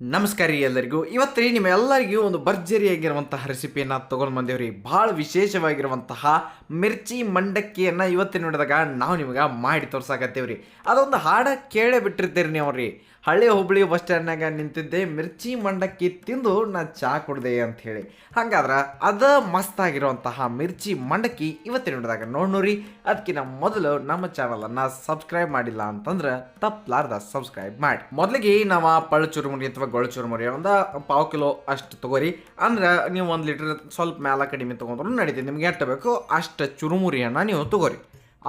ನಮಸ್ಕಾರ ರೀ ಎಲ್ಲರಿಗೂ. ಇವತ್ತು ರೀ ನಿಮ್ಮೆಲ್ಲರಿಗೂ ಒಂದು ಭರ್ಜರಿಯಾಗಿರುವಂತಹ ರೆಸಿಪಿಯನ್ನು ತೊಗೊಂಡು ಬಂದೇವ್ರಿ. ಭಾಳ ವಿಶೇಷವಾಗಿರುವಂತಹ ಮಿರ್ಚಿ ಮಂಡಕ್ಕಿಯನ್ನು ಇವತ್ತಿನ ನೋಡಿದಾಗ ನಾವು ನಿಮ್ಗೆ ಮಾಡಿ ತೋರ್ಸಾಕತ್ತೇವ್ರಿ. ಅದೊಂದು ಹಾಡ ಕೇಳೇ ಬಿಟ್ಟಿರ್ತೀರಿ ನೀವು ರೀ ಹಳ್ಳಿ ಹುಬ್ಳಿ ಬಸ್ ಸ್ಟ್ಯಾಂಡ್ನಾಗ ನಿಂತಿದ್ದೆ, ಮಿರ್ಚಿ ಮಂಡಕ್ಕಿ ತಿಂದು ನಾ ಚಾ ಕುಡ್ದೆ ಅಂತ ಹೇಳಿ ಹಂಗಾದ್ರೆ ಅದ ಮಸ್ತ್ ಆಗಿರುವಂತಹ ಮಿರ್ಚಿ ಮಂಡಕ್ಕಿ ಇವತ್ತಿನ ನೋಡಿದಾಗ ನೋಡ್ನೋರಿ. ಅದಕ್ಕಿಂತ ಮೊದಲು ನಮ್ಮ ಚಾನಲನ್ನು ಸಬ್ಸ್ಕ್ರೈಬ್ ಮಾಡಿಲ್ಲ ಅಂತಂದ್ರೆ ತಪ್ಪಲಾರ್ದ ಸಬ್ಸ್ಕ್ರೈಬ್ ಮಾಡಿ. ಮೊದಲಿಗೆ ನಾವು ಪಳಚೂರು ಚುರುಮುರಿ ಅಥವಾ ಗೊಳ ಚುರುಮುರಿ ಒಂದು ಪಾವು ಕಿಲೋ ಅಷ್ಟು ತಗೋರಿ. ಅಂದ್ರೆ ನೀವು ಒಂದು ಲೀಟ್ರ್ ಸ್ವಲ್ಪ ಮ್ಯಾಲ ಕಡಿಮೆ ತೊಗೊಂಡ್ರು ನಡೀತದೆ ನಿಮ್ಗೆ ಎಷ್ಟು ಬೇಕು ಅಷ್ಟು ಚುರುಮುರಿಯನ್ನು ನೀವು ತೊಗೋರಿ.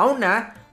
ಅವನ್ನ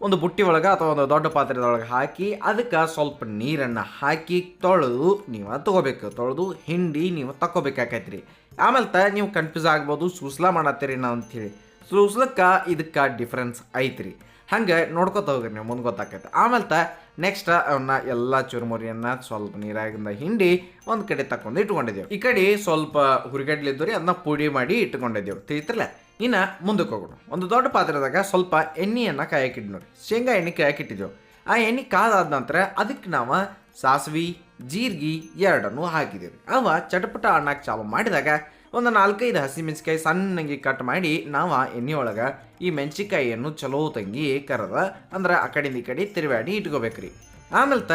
ಒಂದು ಬುಟ್ಟಿ ಒಳಗೆ ಅಥವಾ ಒಂದು ದೊಡ್ಡ ಪಾತ್ರೆದೊಳಗೆ ಹಾಕಿ, ಅದಕ್ಕೆ ಸ್ವಲ್ಪ ನೀರನ್ನು ಹಾಕಿ ತೊಳೆದು ನೀವು ತಗೋಬೇಕು. ತೊಳೆದು ಹಿಂಡಿ ನೀವು ತಗೋಬೇಕಾಕೈತ್ರಿ ಆಮೇಲೆ ತ ನೀವು ಕನ್ಫ್ಯೂಸ್ ಆಗ್ಬೋದು, ಸೂಸ್ಲಾ ಮಾಡತ್ತೀರಿ ನಾವು ಅಂಥೇಳಿ ಸೂಸ್ಲಕ್ಕೆ ಇದಕ್ಕೆ ಡಿಫ್ರೆನ್ಸ್ ಐತ್ರಿ. ಹಂಗೆ ನೋಡ್ಕೊತ ಹೋಗ್ರಿ ನೀವು, ಮುಂದೆ ಗೊತ್ತಾಕೈತೆ ಆಮೇಲೆ ತ ನೆಕ್ಸ್ಟ್ ಅವನ್ನ ಎಲ್ಲ ಚುರುಮುರಿಯನ್ನು ಸ್ವಲ್ಪ ನೀರಾಗಿಂದ ಹಿಂಡಿ ಒಂದು ಕಡೆ ತಕೊಂಡು ಇಟ್ಕೊಂಡಿದ್ದೇವೆ. ಈ ಕಡೆ ಸ್ವಲ್ಪ ಹುರಿಗಡ್ಲಿದ್ದು ರೀ ಅದನ್ನ ಪುಡಿ ಮಾಡಿ ಇಟ್ಕೊಂಡಿದ್ದೇವೆ. ತಿಳಿತಿರಲ್ಲ ಇನ್ನು ಮುಂದಕ್ಕೆ ಹೋಗೋಣ. ಒಂದು ದೊಡ್ಡ ಪಾತ್ರೆದಾಗ ಸ್ವಲ್ಪ ಎಣ್ಣೆಯನ್ನು ನೋಡಿ ಶೇಂಗಾ ಎಣ್ಣೆ ಕಾಯಕ್ಕಿಟ್ಟಿದ್ದೆವು. ಆ ಎಣ್ಣೆ ಕಾದಾದ ನಂತರ ಅದಕ್ಕೆ ನಾವು ಸಾಸಿವೆ, ಜೀರಿಗೆ ಎರಡನ್ನು ಹಾಕಿದ್ದೀವಿ. ಅವ ಚಟಪಟ ಅಣ್ಣಕ್ಕೆ ಚಾಲು ಮಾಡಿದಾಗ ಒಂದು ನಾಲ್ಕೈದು ಹಸಿಮೆಣ್ಸಿಕಾಯಿ ಸಣ್ಣಗೆ ಕಟ್ ಮಾಡಿ ನಾವು ಎಣ್ಣೆ ಒಳಗೆ ಈ ಮೆಣಸಿಕಾಯಿಯನ್ನು ಚಲೋ ತಂಗಿ ಕರೆದ ಅಂದ್ರೆ ಆ ಕಡೆಯಿಂದ ಈ ಕಡೆ ತಿರುವಾಡಿ ಇಟ್ಕೋಬೇಕ್ರಿ. ಆಮೇಲೆ ತ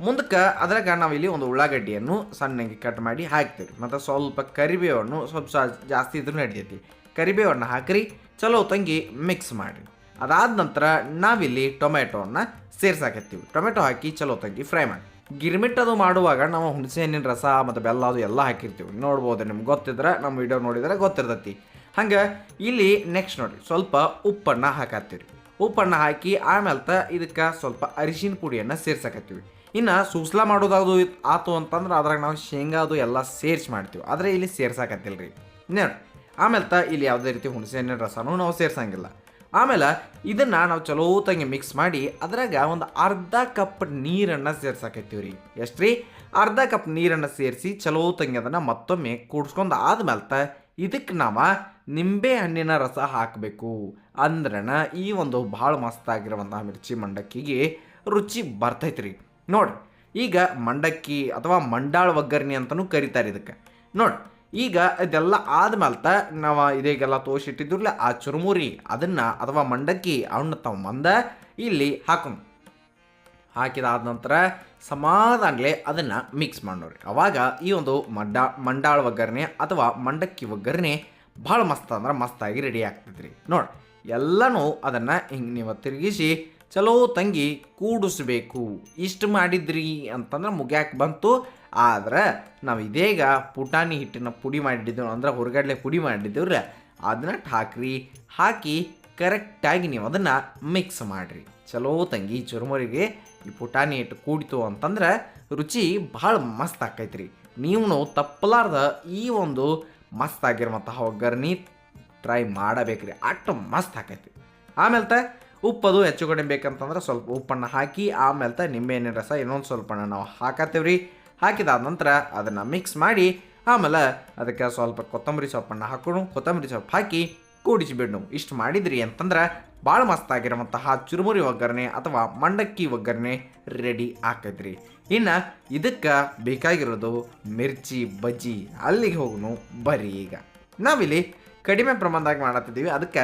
ಮುಂದಕ್ಕೆ ಅದ್ರಾಗ ನಾವಿಲ್ಲಿ ಒಂದು ಉಳ್ಳಾಗಡ್ಡಿಯನ್ನು ಸಣ್ಣಗೆ ಕಟ್ ಮಾಡಿ ಹಾಕ್ತೀವಿ ಮತ್ತು ಸ್ವಲ್ಪ ಕರಿಬೇವನ್ನು ಸ್ವಲ್ಪ ಸ್ವಲ್ಪ ಜಾಸ್ತಿ ಇದ್ರೂ ನಡಿತೈತಿ ಕರಿಬೇವನ್ನು ಹಾಕ್ರಿ, ಚಲೋ ತಂಗಿ ಮಿಕ್ಸ್ ಮಾಡಿರಿ. ಅದಾದ ನಂತರ ನಾವಿಲ್ಲಿ ಟೊಮೆಟೊವನ್ನು ಸೇರ್ಸಾಕತ್ತೀವಿ ಟೊಮೆಟೊ ಹಾಕಿ ಚಲೋ ತಂಗಿ ಫ್ರೈ ಮಾಡಿ. ಗಿರ್ಮಿಟ್ ಅದು ಮಾಡುವಾಗ ನಾವು ಹುಣಸೆ ಹಣ್ಣಿನ ರಸ ಮತ್ತು ಬೆಲ್ಲ ಅದು ಎಲ್ಲ ಹಾಕಿರ್ತೀವಿ. ನೋಡ್ಬೋದು ನಿಮ್ಗೆ ಗೊತ್ತಿದ್ರೆ ನಮ್ಮ ವಿಡಿಯೋ ನೋಡಿದ್ರೆ ಗೊತ್ತಿರ್ತೈತಿ. ಹಂಗೆ ಇಲ್ಲಿ ನೆಕ್ಸ್ಟ್ ನೋಡಿ, ಸ್ವಲ್ಪ ಉಪ್ಪನ್ನು ಹಾಕತ್ತೀವಿ ಉಪ್ಪನ್ನು ಹಾಕಿ ಆಮೇಲೆ ತ ಇದಕ್ಕೆ ಸ್ವಲ್ಪ ಅರಿಶಿನ ಪುಡಿಯನ್ನು ಸೇರ್ಸಕತ್ತೀವಿ. ಇನ್ನು ಸೂಸ್ಲಾ ಮಾಡೋದಾದ್ರು ಆತು ಅಂತಂದ್ರೆ ಅದ್ರಾಗ ನಾವು ಶೇಂಗಾ ಅದು ಎಲ್ಲ ಸೇರ್ಸಿ ಮಾಡ್ತೀವಿ. ಆದರೆ ಇಲ್ಲಿ ಸೇರ್ಸಾಕತ್ತಿಲ್ಲ ರೀ ನೋಡಿ, ಆಮೇಲೆ ತ ಇಲ್ಲಿ ಯಾವುದೇ ರೀತಿ ಹುಣಸೆ ಹಣ್ಣಿನ ರಸನೂ ನಾವು ಸೇರ್ಸಂಗಿಲ್ಲ. ಆಮೇಲೆ ಇದನ್ನು ನಾವು ಚಲೋತಂಗೆ ಮಿಕ್ಸ್ ಮಾಡಿ ಅದ್ರಾಗ ಒಂದು ಅರ್ಧ ಕಪ್ ನೀರನ್ನು ಸೇರ್ಸಾಕತ್ತೀವಿ ರೀ ಎಷ್ಟು ರೀ ಅರ್ಧ ಕಪ್ ನೀರನ್ನು ಸೇರಿಸಿ ಚಲೋ ತಂಗಿ ಅದನ್ನು ಮತ್ತೊಮ್ಮೆ ಕೂಡ್ಸ್ಕೊಂಡು ಆದ್ಮೇಲೆ ಇದಕ್ಕೆ ನಾವು ನಿಂಬೆ ಹಣ್ಣಿನ ರಸ ಹಾಕಬೇಕು. ಅಂದ್ರಣ ಈ ಒಂದು ಭಾಳ ಮಸ್ತಾಗಿರುವಂತಹ ಮಿರ್ಚಿ ಮಂಡಕ್ಕಿಗೆ ರುಚಿ ಬರ್ತೈತೆ ರೀ ನೋಡಿ, ಈಗ ಮಂಡಕ್ಕಿ ಅಥವಾ ಮಂಡಾಳ ಒಗ್ಗರಣೆ ಅಂತಲೂ ಕರೀತಾರೆ ಇದಕ್ಕೆ. ನೋಡಿ ಈಗ ಇದೆಲ್ಲ ಆದ್ಮೇಲೆ ನಾವು ಇದೀಗೆಲ್ಲ ತೋರಿಸಿಟ್ಟಿದ್ರಲ್ಲ ಆ ಚುರುಮುರಿ ಅದನ್ನು ಅಥವಾ ಮಂಡಕ್ಕಿ ಅವನ್ನ ತಾವ ಮಂದ ಇಲ್ಲಿ ಹಾಕೋಣ ಹಾಕಿದಾದ ನಂತರ ಸಮಾಧಾನಲೆ ಅದನ್ನು ಮಿಕ್ಸ್ ಮಾಡೋರಿ. ಅವಾಗ ಈ ಒಂದು ಮಂಡ ಮಂಡಾಳ ಒಗ್ಗರಣೆ ಅಥವಾ ಮಂಡಕ್ಕಿ ಒಗ್ಗರಣೆ ಭಾಳ ಮಸ್ತ್ ಅಂದ್ರೆ ಮಸ್ತಾಗಿ ರೆಡಿ ಆಗ್ತೈತ್ರಿ. ನೋಡಿ, ಎಲ್ಲನೂ ಅದನ್ನು ಹಿಂಗೆ ನೀವು ತಿರುಗಿಸಿ ಚಲೋ ತಂಗಿ, ಕೂಡಿಸ್ಬೇಕು. ಇಷ್ಟು ಮಾಡಿದ್ರಿ ಅಂತಂದ್ರೆ ಮುಗ್ಯಾಕೆ ಬಂತು. ಆದ್ರೆ ನಾವು ಇದೀಗ ಪುಟಾಣಿ ಹಿಟ್ಟಿನ ಪುಡಿ ಮಾಡಿದ್ದೆವು, ಅಂದ್ರೆ ಹೊರಗಡ್ಲೆ ಪುಡಿ ಮಾಡಿದ್ದೇವ್ರ. ಅದನ್ನ ಠಾಕ್ರಿ, ಹಾಕಿ ಕರೆಕ್ಟಾಗಿ ನೀವು ಅದನ್ನು ಮಿಕ್ಸ್ ಮಾಡಿರಿ. ಚಲೋ ತಂಗಿ, ಚುರುಮುರಿಗೆ ಈ ಪುಟಾಣಿ ಹಿಟ್ಟು ಕೂಡಿತು ಅಂತಂದ್ರೆ ರುಚಿ ಭಾಳ ಮಸ್ತ್ ಆಕೈತ್ರಿ. ನೀವು ತಪ್ಪಲಾರ್ದ ಈ ಒಂದು ಮಸ್ತ್ ಆಗಿರುವಂತಹ ಒಗ್ಗರಣೆ ಟ್ರೈ ಮಾಡಬೇಕ್ರಿ. ಅಷ್ಟು ಮಸ್ತ್ ಆಕೈತಿ ಆಮೇಲೆ ಉಪ್ಪದು ಹೆಚ್ಚು ಕಡಿಮೆ ಬೇಕಂತಂದ್ರೆ ಸ್ವಲ್ಪ ಉಪ್ಪನ್ನು ಹಾಕಿ ಆಮೇಲೆ ತ ನಿಂಬೆಹಣ್ಣಿನ ರಸ ಇನ್ನೊಂದು ಸ್ವಲ್ಪನ ನಾವು ಹಾಕತ್ತೇವ್ರಿ. ಹಾಕಿದಾದ ನಂತರ ಅದನ್ನು ಮಿಕ್ಸ್ ಮಾಡಿ ಆಮೇಲೆ ಅದಕ್ಕೆ ಸ್ವಲ್ಪ ಕೊತ್ತಂಬರಿ ಸೊಪ್ಪನ್ನು ಹಾಕೋಣ. ಕೊತ್ತಂಬರಿ ಸೊಪ್ಪು ಹಾಕಿ ಕೂಡಿಸಿ ಬಿಡ್ನು ಇಷ್ಟು ಮಾಡಿದ್ರಿ ಅಂತಂದ್ರೆ ಭಾಳ ಮಸ್ತಾಗಿರುವಂತಹ ಚುರುಮುರಿ ಒಗ್ಗರಣೆ ಅಥವಾ ಮಂಡಕ್ಕಿ ಒಗ್ಗರಣೆ ರೆಡಿ ಆಕೈತ್ರಿ. ಇನ್ನು ಇದಕ್ಕೆ ಬೇಕಾಗಿರೋದು ಮಿರ್ಚಿ ಬಜ್ಜಿ. ಅಲ್ಲಿಗೆ ಹೋಗುನು ಬರ್ರಿ ಈಗ. ನಾವಿಲ್ಲಿ ಕಡಿಮೆ ಪ್ರಮಾಣದಾಗ ಮಾಡತ್ತಿದ್ದೀವಿ ಅದಕ್ಕೆ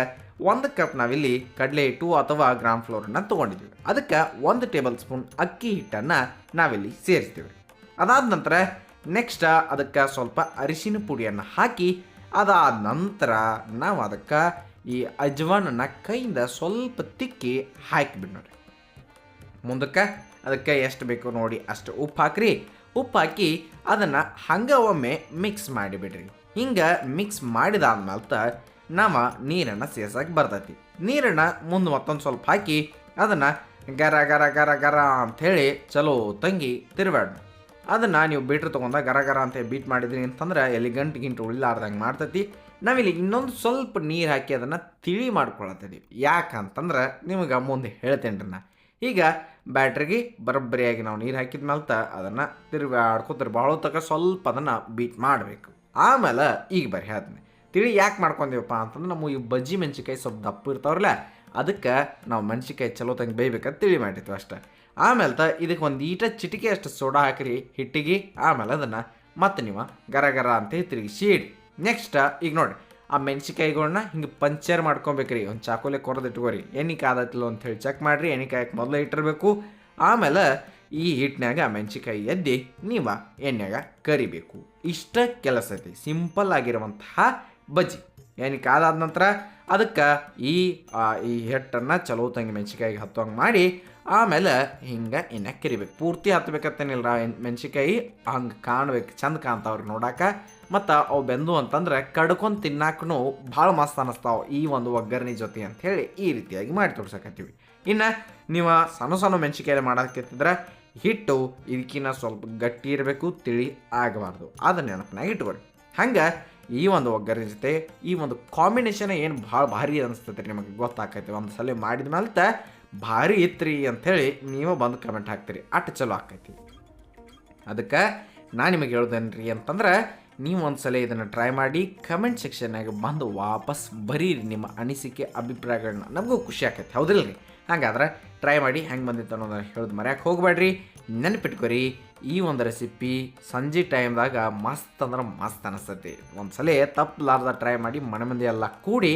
ಒಂದು ಕಪ್ ನಾವಿಲ್ಲಿ ಕಡಲೆ ಹಿಟ್ಟು ಅಥವಾ ಗ್ರಾಮ್ ಫ್ಲೋರನ್ನ ತಗೊಂಡಿದ್ದೀವಿ. ಅದಕ್ಕೆ ಒಂದು ಟೇಬಲ್ ಸ್ಪೂನ್ ಅಕ್ಕಿ ಹಿಟ್ಟನ್ನು ನಾವಿಲ್ಲಿ ಸೇರಿಸ್ತೀವಿ. ಅದಾದ ನಂತರ ನೆಕ್ಸ್ಟ್ ಅದಕ್ಕೆ ಸ್ವಲ್ಪ ಅರಿಶಿನ ಪುಡಿಯನ್ನು ಹಾಕಿ, ಅದಾದ ನಂತರ ನಾವು ಅದಕ್ಕೆ ಈ ಅಜ್ವಾನನ್ನು ಕೈಯಿಂದ ಸ್ವಲ್ಪ ತಿಕ್ಕಿ ಹಾಕಿಬಿಡಿ ನೋಡಿ ಮುಂದಕ್ಕೆ ಅದಕ್ಕೆ ಎಷ್ಟು ಬೇಕು ನೋಡಿ ಅಷ್ಟು ಉಪ್ಪು ಹಾಕ್ರಿ. ಉಪ್ಪು ಹಾಕಿ ಅದನ್ನು ಹಂಗೆ ಒಮ್ಮೆ ಮಿಕ್ಸ್ ಮಾಡಿಬಿಡ್ರಿ. ಹಿಂಗೆ ಮಿಕ್ಸ್ ಮಾಡಿದಾದ್ಮೇಲೆ ನಾವು ನೀರನ್ನು ಸೇರ್ಸಕ್ಕೆ ಬರ್ತೈತಿ. ನೀರನ್ನು ಮುಂದೆ ಮತ್ತೊಂದು ಸ್ವಲ್ಪ ಹಾಕಿ ಅದನ್ನು ಗರ ಗರ ಗರ ಗರ ಅಂಥೇಳಿ ಚಲೋ ತಂಗಿ ತಿರುವಾಡ ಅದನ್ನು ನೀವು ಬೀಟ್ರ್ ತೊಗೊಂಡ ಗರ ಗರ ಅಂತ ಬೀಟ್ ಮಾಡಿದ್ರಿ ಅಂತಂದ್ರೆ ಎಲ್ಲಿ ಗಂಟು ಗಿಂಟು ಉಳಿಲಾರ್ದಂಗೆ ಮಾಡ್ತೈತಿ. ನಾವಿಲ್ಲಿ ಇನ್ನೊಂದು ಸ್ವಲ್ಪ ನೀರು ಹಾಕಿ ಅದನ್ನು ತಿಳಿ ಮಾಡ್ಕೊಳತ್ತಿದ್ದೀವಿ ಯಾಕಂತಂದ್ರೆ ನಿಮಗೆ ಮುಂದೆ ಹೇಳ್ತೇನೆ ನಾ ಈಗ ಬ್ಯಾಟ್ರಿಗೆ ಬರೋಬ್ಬರಿಯಾಗಿ ನಾವು ನೀರು ಹಾಕಿದ ಮೇಲೆ ಅದನ್ನು ತಿರುಗಾಡ್ಕೋತಾರೆ ಭಾಳ ತಕ ಸ್ವಲ್ಪ ಅದನ್ನು ಬೀಟ್ ಮಾಡಬೇಕು. ಆಮೇಲೆ ಈಗ ಬರ್ರಿ ಹೇಳ್ತೀನಿ. ತಿಳಿ ಯಾಕೆ ಮಾಡ್ಕೊಂಡೀವಪ್ಪ ಅಂತಂದ್ರೆ ನಮ್ಮ ಈ ಬಜ್ಜಿ ಮೆಣಸಿಕಾಯಿ ಸ್ವಲ್ಪ ದಪ್ಪ ಇರ್ತಾವ್ರಲ್ಲ, ಅದಕ್ಕೆ ನಾವು ಮೆಣಸಿಕಾಯಿ ಚಲೋ ತಂಗೆ ಬೇಯ್ಬೇಕಂತ ತಿಳಿ ಮಾಡಿರ್ತೀವಿ ಅಷ್ಟೆ. ಆಮೇಲೆ ತ ಇದಕ್ಕೆ ಒಂದು ಈಟ ಚಿಟಿಕೆ ಅಷ್ಟು ಸೋಡಾ ಹಾಕಿರಿ, ಹಿಟ್ಟಿಗೆ, ಆಮೇಲೆ ಅದನ್ನು ಮತ್ತೆ ನೀವು ಗರ ಗರ ಅಂತ ತಿರುಗಿ ಶೀಡ್ ನೆಕ್ಸ್ಟ್ ಈಗ ನೋಡಿ ಆ ಮೆಣಸಿಕಾಯಿಗಳನ್ನ ಹಿಂಗೆ ಪಂಚರ್ ಮಾಡ್ಕೊಬೇಕ್ರಿ, ಒಂದು ಚಾಕೋಲೆ ಕೊರದು ಇಟ್ಕೋರಿ ಎಣ್ಣೆ ಕಾದತ್ತಿಲ್ಲ ಅಂತ ಹೇಳಿ ಚೆಕ್ ಮಾಡಿರಿ, ಎಣ್ಣೆ ಕಾಯಕ್ಕೆ ಮೊದಲು ಇಟ್ಟಿರಬೇಕು. ಆಮೇಲೆ ಈ ಹಿಟ್ಟಿನಾಗ ಮೆಣಸಿಕಾಯಿ ಎದ್ದು ನೀವು ಎಣ್ಣೆಗ ಕರಿಬೇಕು. ಇಷ್ಟ ಕೆಲಸ ಐತಿ ಸಿಂಪಲ್ ಆಗಿರುವಂತಹ ಬಜ್ಜಿ. ಏನಕ್ಕೆ? ಅದಾದ ನಂತರ ಅದಕ್ಕೆ ಈ ಈ ಹಿಟ್ಟನ್ನು ಚಲೋ ತಂಗಿ ಮೆಣಸಿಕಾಯಿಗೆ ಹತ್ತುವಂಗೆ ಮಾಡಿ, ಆಮೇಲೆ ಹಿಂಗೆ ಇನ್ನ ಕರಿಬೇಕು. ಪೂರ್ತಿ ಹತ್ಬೇಕತ್ತೇನಿಲ್ಲ ಮೆಣಸಿಕಾಯಿ ಹಂಗೆ ಕಾಣ್ಬೇಕು, ಚಂದ ಕಾಣ್ತಾವ್ರಿ ನೋಡಾಕ. ಮತ್ತು ಅವು ಬೆಂದು ಅಂತಂದ್ರೆ ಕಡ್ಕೊಂಡು ತಿನ್ನಾಕೂ ಭಾಳ ಮಸ್ತ್ ಅನ್ನಿಸ್ತಾವೆ ಈ ಒಂದು ಒಗ್ಗರಣೆ ಜೊತೆ ಅಂತ ಹೇಳಿ ಈ ರೀತಿಯಾಗಿ ಮಾಡಿ ತೋರ್ಸಕತ್ತೀವಿ. ಇನ್ನು ನೀವು ಸಣ್ಣ ಸಣ್ಣ ಮೆಣಸಿಕಾಯಿ ಮಾಡೋದಕ್ಕಿದ್ರೆ ಹಿಟ್ಟು ಇದಕ್ಕಿನ್ನ ಸ್ವಲ್ಪ ಗಟ್ಟಿ ಇರಬೇಕು, ತಿಳಿ ಆಗಬಾರ್ದು. ಅದನ್ನ ನೆನಪಿನಾಗ ಇಟ್ಕೊರಿ ಹಂಗೆ ಈ ಒಂದು ಒಗ್ಗರಣೆ ಜೊತೆ ಈ ಒಂದು ಕಾಂಬಿನೇಷನ್ ಏನು ಭಾಳ ಭಾರಿ ಅನಿಸ್ತೈತೆ ರೀ ನಿಮಗೆ ಗೊತ್ತಾಕೈತಿ. ಒಂದು ಸಲ ಮಾಡಿದ ಮೇಲೆ ಭಾರಿ ಇತ್ರಿ ಅಂಥೇಳಿ ನೀವು ಬಂದು ಕಮೆಂಟ್ ಹಾಕ್ತೀರಿ. ಅಟ್ ಚಲೋ ಆಕೈತಿ. ಅದಕ್ಕೆ ನಾನು ನಿಮಗೆ ಹೇಳ್ದೇನ್ರಿ ಅಂತಂದ್ರೆ ನೀವು ಒಂದು ಸಲ ಇದನ್ನು ಟ್ರೈ ಮಾಡಿ ಕಮೆಂಟ್ ಸೆಕ್ಷನ್ನಾಗ ಬಂದು ವಾಪಸ್ ಬರೀರಿ ನಿಮ್ಮ ಅನಿಸಿಕೆ ಅಭಿಪ್ರಾಯಗಳನ್ನ ನಮಗೂ ಖುಷಿ ಆಕೈತಿ ಹೌದಿಲ್ಲ ಹಾಗಾದ್ರೆ ಟ್ರೈ ಮಾಡಿ ಹೆಂಗೆ ಬಂದಿತ್ತು ಅನ್ನೋದನ್ನ ಹೇಳೋದು ಮರ್ಯಾಕೆ ಹೋಗಬೇಡ್ರಿ. ನೆನಪಿಟ್ಕೊರಿ, ಈ ಒಂದು ರೆಸಿಪಿ ಸಂಜೆ ಟೈಮ್ದಾಗ ಮಸ್ತ್ ಅಂದ್ರೆ ಮಸ್ತ್ ಅನಿಸ್ತೈತಿ. ಒಂದು ಸಲ ತಪ್ಪಲಾರ್ದ ಟ್ರೈ ಮಾಡಿ ಮನೆ ಮಂದಿ ಎಲ್ಲ ಕೂಡಿ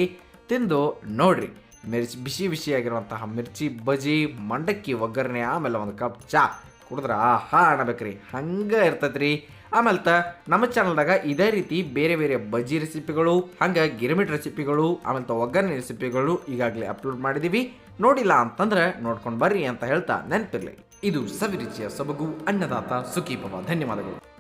ತಿಂದು ನೋಡ್ರಿ. ಮಿರ್ಚಿ, ಬಿಸಿ ಬಿಸಿಯಾಗಿರುವಂತಹ ಮಿರ್ಚಿ ಬಜಿ ಮಂಡಕ್ಕಿ, ಒಗ್ಗರಣೆ, ಆಮೇಲೆ ಒಂದು ಕಪ್ ಚಾ ಕುಡಿದ್ರೆ ಆಹಾ ಅನ್ನಬೇಕ್ರಿ ಹಂಗೆ ಇರ್ತೈತ್ರಿ. ಆಮೇಲೆ ನಮ್ಮ ಚಾನಲ್ದಾಗ ಇದೇ ರೀತಿ ಬೇರೆ ಬೇರೆ ಬಜ್ಜಿ ರೆಸಿಪಿಗಳು ಹಂಗೆ ಗಿರ್ಮಿಟ್ ರೆಸಿಪಿಗಳು ಆಮೇಲೆ ಒಗ್ಗರಣೆ ರೆಸಿಪಿಗಳು ಈಗಾಗಲೇ ಅಪ್ಲೋಡ್ ಮಾಡಿದ್ದೀವಿ ನೋಡಿಲ್ಲ ಅಂತಂದ್ರೆ ನೋಡ್ಕೊಂಡು ಬರ್ರಿ ಅಂತ ಹೇಳ್ತಾ ನೆನಪಿರಲಿ. ಇದು ಸವಿರುಚಿಯ ಸೊಬಗು, ಅನ್ನದಾತ ಸುಖೀಪವ ಧನ್ಯವಾದಗಳು.